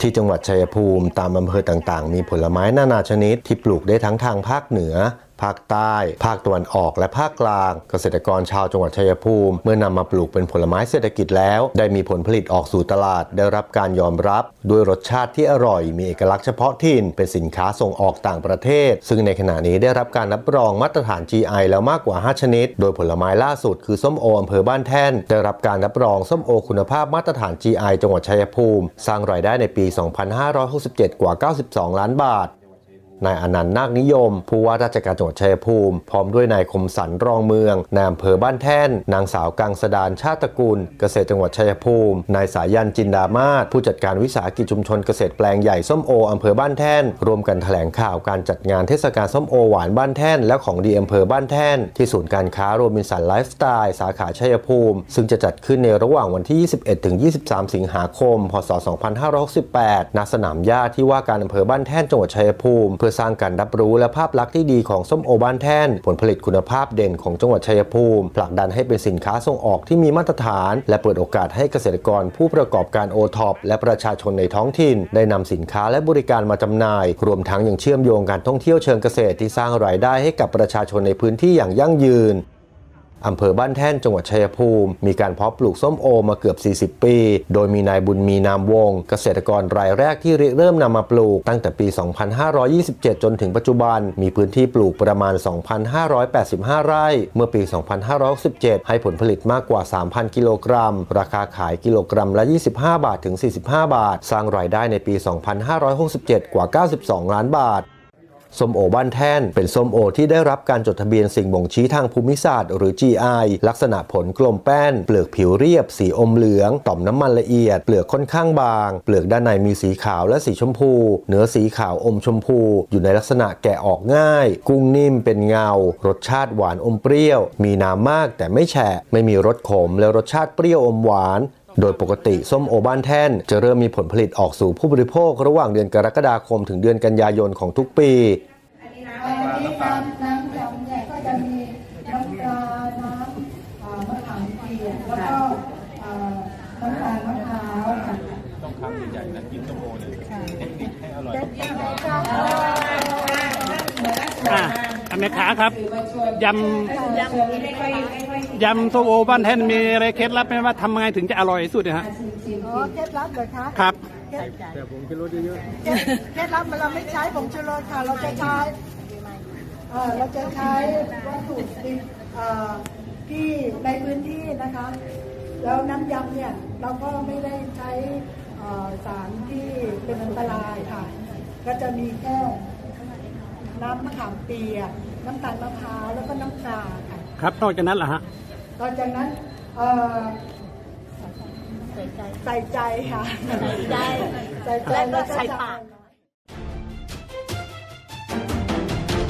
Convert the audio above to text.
ที่จังหวัดชายภูมิตามอำเภอต่างๆ มีผลไม้นานาชนิดที่ปลูกได้ทั้งทางภาคเหนือ ภาคใต้ ภาคตะวันออก และภาคกลาง เกษตรกรชาวจังหวัดชัยภูมิ เมื่อนำมาปลูกเป็นผลไม้เศรษฐกิจแล้ว ได้มีผลผลิตออกสู่ตลาด ได้รับการยอมรับ ด้วยรสชาติที่อร่อย มีเอกลักษณ์เฉพาะถิ่น เป็นสินค้าส่งออกต่างประเทศ ซึ่งในขณะนี้ได้รับการรับรองมาตรฐาน GI แล้วมากกว่า 5 ชนิด โดยผลไม้ล่าสุดคือส้มโออำเภอบ้านแท่น ได้รับการรับรองส้มโอคุณภาพมาตรฐาน GI จังหวัดชัยภูมิ สร้างรายได้ในปี 2567 กว่า 92 ล้านบาท นายอนันต์นาคนิยม ผู้ว่าราชการจังหวัดชัยภูมิ พร้อมด้วยนายคมสันรองเมืองนายอำเภอบ้านแท่น นางสาวกังสดานชาติตระกูล เกษตรจังหวัดชัยภูมิ นายสายันจินดามาศผู้จัดการวิสาหกิจชุมชนเกษตรแปลงใหญ่ส้มโออำเภอบ้านแท่น รวมกันแถลงข่าวการจัดงานเทศกาลส้มโอหวานบ้านแท่น และของดีอำเภอบ้านแท่น ที่ศูนย์การค้าโรบินสันไลฟ์สไตล์สาขาชัยภูมิ ซึ่งจะจัดขึ้นในระหว่างวันที่ 21ถึง23 สิงหาคม พศ 2568ณสนามหญ้าที่ว่าการอำเภอบ้านแท่นจังหวัดชัยภูมิพื่อสร้างการรับรู้และภาพลักษณ์ที่ดีของส้มโอบ้านแท่น ผลผลิตคุณภาพเด่นของจังหวัดชัยภูมิ ผลักดันให้เป็นสินค้าส่งออกที่มีมาตรฐาน และเปิดโอกาสให้เกษตรกรผู้ประกอบการโอท็อปและประชาชนในท้องถิ่น ได้นำสินค้าและบริการมาจำหน่าย รวมทั้งยังเชื่อมโยงการท่องเที่ยวเชิงเกษตรที่สร้างรายได้ให้กับประชาชนในพื้นที่อย่างยั่งยืน อำเภอบ้านแท่นจังหวัดชัยภูมิ มีการเพาะปลูกส้มโอมาเกือบ 40 ปี โดยมีนายบุญมีนามวงศ์เกษตรกรรายแรกที่เริ่มนำมาปลูกตั้งแต่ปี 2527 จนถึงปัจจุบัน มีพื้นที่ปลูกประมาณ 2,585 ไร่ เมื่อปี 2567ให้ผลผลิตมากกว่า 3,000 กิโลกรัม ราคาขายกิโลกรัมละ 25 บาทถึง 45 บาท สร้างรายได้ในปี 2567 กว่า 92 ล้านบาท ส้มโอบ้านแท่น เป็นส้มโอที่ได้รับการจดทะเบียนสิ่งบ่งชี้ทางภูมิศาสตร์หรือ GI ลักษณะผลกลมแป้น เปลือกผิวเรียบ สีอมเหลือง ต่อมน้ำมันละเอียด เปลือกค่อนข้างบาง เปลือกด้านในมีสีขาวและสีชมพู เนื้อสีขาวอมชมพู อยู่ในลักษณะแกะออกง่าย กุ้งนิ่มเป็นเงา รสชาติหวานอมเปรี้ยว มีน้ำมากแต่ไม่แฉะ ไม่มีรสขมและรสชาติเปรี้ยวอมหวาน โดยปกติส้มโอบ้านแท่น จะเริ่มมีผลผลิตออกสู่ผู้บริโภค ระหว่างเดือนกรกฎาคมถึงเดือนกันยายนของทุกปีอันนี้น้ำน้ำยำเนี่ยก็จะมีน้ำปลา น้ำเอ่อมะขามเปียกแล้วก็เอ่อน้ำตาลมะพร้าวค่ะต้องคำใหญ่ๆนะกินส้มโอเนี่ยเทคนิคให้อร่อยเด็ดยังไงคะอะอเมริกาครับยำยำโซโอบ้านแท่นมีอะไรเคล็ดลับไหมว่าทำยังไงถึงจะอร่อยที่สุดนะฮะอ๋อเคล็ดลับเหรอคะครับเคล็ดแต่ผมกินรสเยอะเคล็ดเคล็ดลับมันเราไม่ใช้ผงชูรสค่ะ เราจะใช้เอ่อเราจะใช้วัตถุดิบเอ่อที่ในพื้นที่นะคะ แล้วน้ำยำเนี่ยเราก็ไม่ได้ใช้เอ่อสารที่เป็นอันตรายค่ะ ก็จะมีแค่ น้ำมะขามเปียกน้ำตาลมะพร้าวแล้วก็น้ำปลาค่ะครับนอกจากนั้นล่ะฮะตอนจากนั้นเอ่อใส่ใจค่ะใส่ใจใส่ใจแล้วก็ใส่ปาก